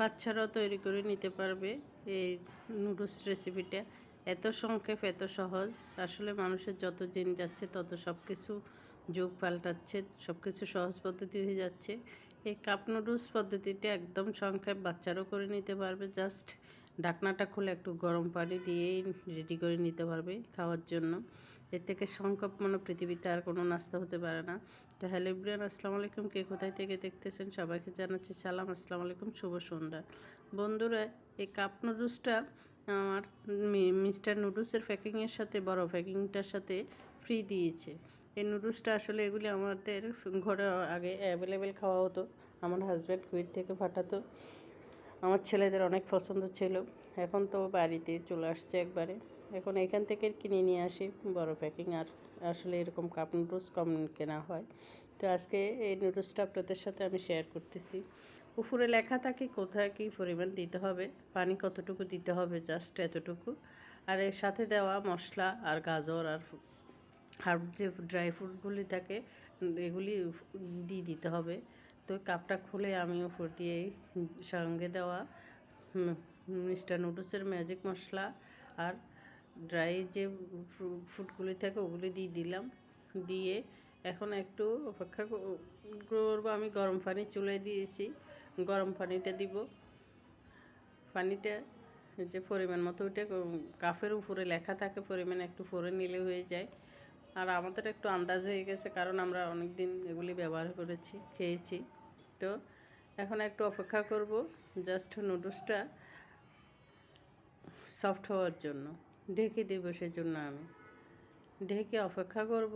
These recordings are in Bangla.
বাচ্চারাও তৈরি করে নিতে পারবে এই নুডলস রেসিপিটা এত সংক্ষেপ, এত সহজ। আসলে মানুষের যত দিন যাচ্ছে, তত সব কিছু যোগ পাল্টাচ্ছে সব কিছু সহজ পদ্ধতি হয়ে যাচ্ছে। এই কাপ নুডলস পদ্ধতিটা একদম সংক্ষেপ বাচ্চারাও করে নিতে পারবে। জাস্ট ঢাকনাটা খুলে একটু গরম পানি দিয়েই রেডি করে নিতে পারবে খাওয়ার জন্য। এর থেকে সংক্ষেপ মনে পৃথিবীতে আর কোনো নাস্তা হতে পারে না। তো হ্যালো ইব্রিয়ান আসসালামু আলাইকুম। কে কোথায় থেকে দেখতেছেন? সবাইকে জানাচ্ছি সালাম, আসসালামু আলাইকুম, শুভ সন্ধ্যা। বন্ধুরা, এই কাপ নুডলসটা আমার মিস্টার নুডলসের প্যাকিংয়ের সাথে, বড় প্যাকিংটার সাথে ফ্রি দিয়েছে। এই নুডলসটা আসলে এগুলি আমাদের ঘরে আগে অ্যাভেলেবেল খাওয়া হতো। আমার হাজব্যান্ড কুইট থেকে পাঠাতো। আমার ছেলেদের অনেক পছন্দ ছিল। এখন তো বাড়িতে চলে আসছে একবারে। এখন এখান থেকে কিনে নিয়ে আসি বড় প্যাকিং আর আসলে এরকম কাপ নুডলস কম কেনা হয়। তো আজকে এই নুডলসটা আপনাদের সাথে আমি শেয়ার করতেছি। উপরে লেখা থাকে কোথায় কী পরিমাণ দিতে হবে, পানি কতটুকু দিতে হবে জাস্ট এতটুকু। আর এর সাথে দেওয়া মশলা আর গাজর আর আর যে ড্রাই ফ্রুটগুলি থাকে, এগুলি দিয়ে দিতে হবে। তো কাপটা খুলে আমি উপর দিয়ে সঙ্গে দেওয়া মিস্টার নুডলসের ম্যাজিক মশলা আর ড্রাই যে ফুডগুলি থাকে ওগুলি দিয়ে দিলাম। দিয়ে এখন একটু অপেক্ষা কর- করব আমি গরম পানি চুলে দিয়েছি। গরম পানিটা দিব। পানিটা যে পরিমাণ মতো ওইটা কাফের উপরে লেখা থাকে, পরিমাণ একটু পরে নিলে হয়ে যায়। আর আমাদের একটু আন্দাজ হয়ে গেছে, কারণ আমরা অনেক দিন এগুলি ব্যবহার করেছি, খেয়েছি। তো এখন একটু অপেক্ষা করব জাস্ট নুডলসটা সফট হওয়ার জন্য। ঢেকে দেবো সেজন্য আমি। ঢেকে অপেক্ষা করব।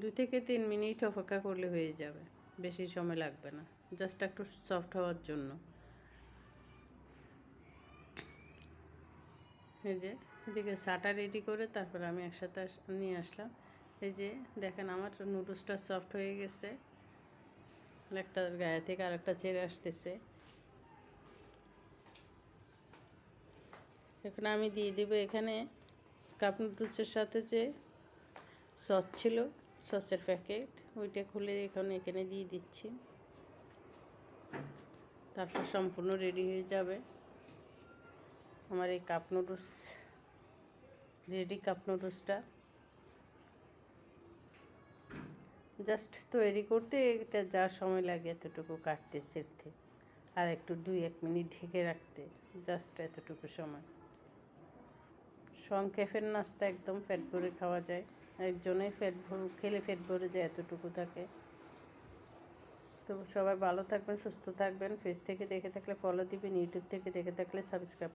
দু থেকে তিন মিনিট অপেক্ষা করলে হয়ে যাবে, বেশি সময় লাগবে না জাস্ট একটু সফট হওয়ার জন্য। এই যে এদিকে সাটা রেডি করে তারপর আমি একসাথে নিয়ে আসলাম। এই যে দেখেন আমার নুডলসটা সফট হয়ে গেছে। একটা গায়ে থেকে আরেকটা ছেড়ে আসতেছে। এখন আমি দিয়ে দিব এখানে কাপ নুডলসের সাথে যে সস ছিল সসের প্যাকেট ওইটা খুলে এখন এখানে দিয়ে দিচ্ছি। তারপর সম্পূর্ণ রেডি হয়ে যাবে। আমার এই কাপ নুডলস রেডি কাপ নুডলসটা। জাস্ট তৈরি করতে এটা যা সময় লাগে এতটুকু কাটতে, ছিঁড়তে। আর একটু দুই এক মিনিট ঢেকে রাখতে, জাস্ট এতটুকু সময়। সংক্ষেপের নাস্তা একদম ফ্যাট ভরে খাওয়া যায়। একজনেই পেট ভর খেলে পেট ভরে যায় এতটুকু থাকে। তো সবাই ভালো থাকবেন, সুস্থ থাকবেন। ফেস থেকে দেখে থাকলে ফলো দিবেন ইউটিউব থেকে দেখে থাকলে সাবস্ক্রাইব